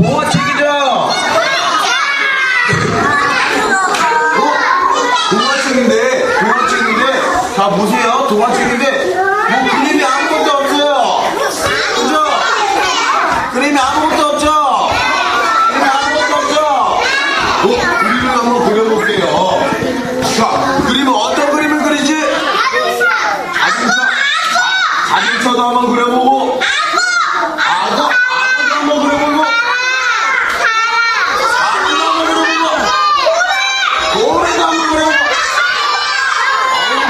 동화책이죠? 동화책인데, 동화책인데, 자, 보세요. 동화책인데, 뭐 그림이 아무것도 없어요. 그죠? 그림이 아무것도 없죠? 그림이 아무것도 없죠? 어, 그림을 한번 그려볼게요. 자, 그림은 어떤 그림을 그리지? 자동차. 자동차도 한번 악어, 악어도 한번 그려보고, 사람도 한번 그려보고, 고래도 한번 그려보고, 아무도 한번 그려보고, 여기 한번 그려볼게요.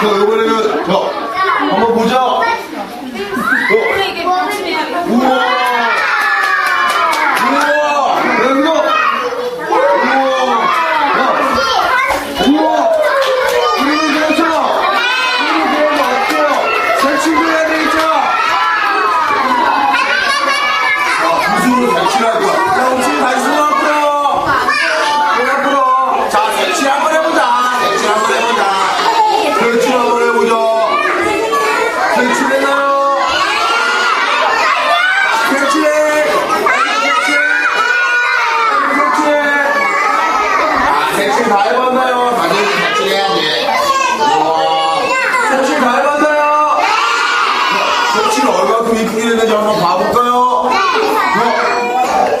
Who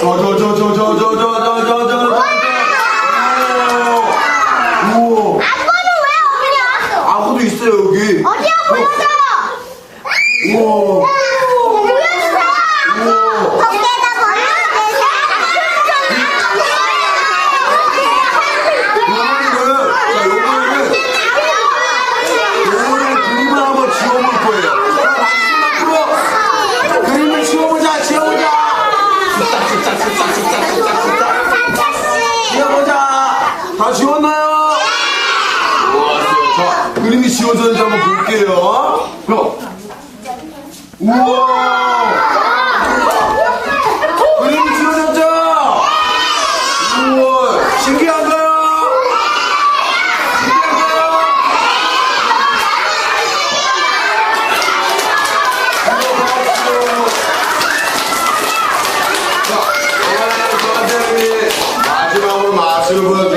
Тоже 그림이 지워졌는지 한번 볼게요. 자. 우와! 그림이 지워졌죠? 우와! 신기한가요? 신기한가요? 자, 이번에는 저한테 마지막으로 마술을 보여드릴게요.